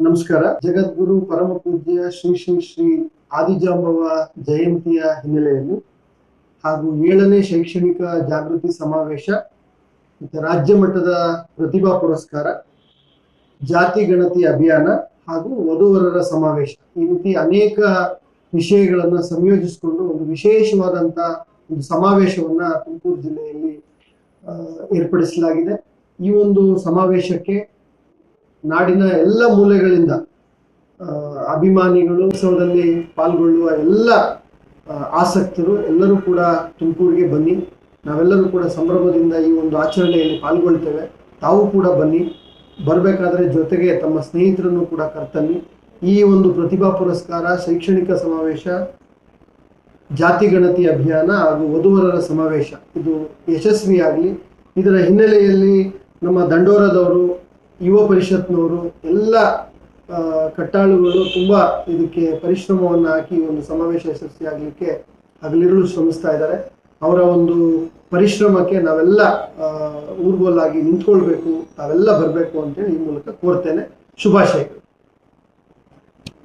ನಮಸ್ಕಾರ. ಜಗದ್ಗುರು ಪರಮ ಪೂಜ್ಯ ಶ್ರೀ ಶ್ರೀ ಶ್ರೀ ಆದಿಜಾಂಬವ ಜಯಂತಿಯ ಹಿನ್ನೆಲೆಯಲ್ಲಿ ಹಾಗೂ ಏಳನೇ ಶೈಕ್ಷಣಿಕ ಜಾಗೃತಿ ಸಮಾವೇಶ ರಾಜ್ಯ ಮಟ್ಟದ ಪ್ರತಿಭಾ ಪುರಸ್ಕಾರ, ಜಾತಿ ಗಣತಿ ಅಭಿಯಾನ ಹಾಗೂ ವಧುವರರ ಸಮಾವೇಶ. ಈ ರೀತಿ ಅನೇಕ ವಿಷಯಗಳನ್ನ ಸಂಯೋಜಿಸಿಕೊಂಡು ಒಂದು ವಿಶೇಷವಾದಂತ ಒಂದು ಸಮಾವೇಶವನ್ನ ತುಮಕೂರು ಜಿಲ್ಲೆಯಲ್ಲಿ ಏರ್ಪಡಿಸಲಾಗಿದೆ. ಈ ಒಂದು ಸಮಾವೇಶಕ್ಕೆ ನಾಡಿನ ಎಲ್ಲ ಮೂಲೆಗಳಿಂದ ಅಭಿಮಾನಿಗಳು ಉತ್ಸವದಲ್ಲಿ ಪಾಲ್ಗೊಳ್ಳುವ ಎಲ್ಲ ಆಸಕ್ತರು ಎಲ್ಲರೂ ಕೂಡ ತುಮಕೂರಿಗೆ ಬನ್ನಿ. ನಾವೆಲ್ಲರೂ ಕೂಡ ಸಂಭ್ರಮದಿಂದ ಈ ಒಂದು ಆಚರಣೆಯಲ್ಲಿ ಪಾಲ್ಗೊಳ್ತೇವೆ. ತಾವು ಕೂಡ ಬನ್ನಿ. ಬರಬೇಕಾದ್ರೆ ಜೊತೆಗೆ ತಮ್ಮ ಸ್ನೇಹಿತರನ್ನು ಕೂಡ ಕರ್ತನ್ನಿ. ಈ ಒಂದು ಪ್ರತಿಭಾ ಪುರಸ್ಕಾರ, ಶೈಕ್ಷಣಿಕ ಸಮಾವೇಶ, ಜಾತಿ ಗಣತಿ ಅಭಿಯಾನ ಹಾಗೂ ವಧುವರರ ಸಮಾವೇಶ. ಇದು ಯಶಸ್ವಿಯಾಗಲಿ. ಇದರ ಹಿನ್ನೆಲೆಯಲ್ಲಿ ನಮ್ಮ ದಂಡೋರದವರು ಯುವ ಪರಿಷತ್ನವರು ಎಲ್ಲ ಕಟ್ಟಾಳುಗಳು ತುಂಬಾ ಇದಕ್ಕೆ ಪರಿಶ್ರಮವನ್ನು ಹಾಕಿ ಒಂದು ಸಮಾವೇಶ ಯಶಸ್ವಿಯಾಗಲಿಕ್ಕೆ ಹಗಲಿರುಳು ಶ್ರಮಿಸ್ತಾ ಇದ್ದಾರೆ. ಅವರ ಒಂದು ಪರಿಶ್ರಮಕ್ಕೆ ನಾವೆಲ್ಲ ಊರ್ಗೋಲಾಗಿ ನಿಂತ್ಕೊಳ್ಬೇಕು, ತಾವೆಲ್ಲ ಬರಬೇಕು ಅಂತೇಳಿ ಈ ಮೂಲಕ ಕೋರ್ತೇನೆ. ಶುಭಾಶಯಗಳು.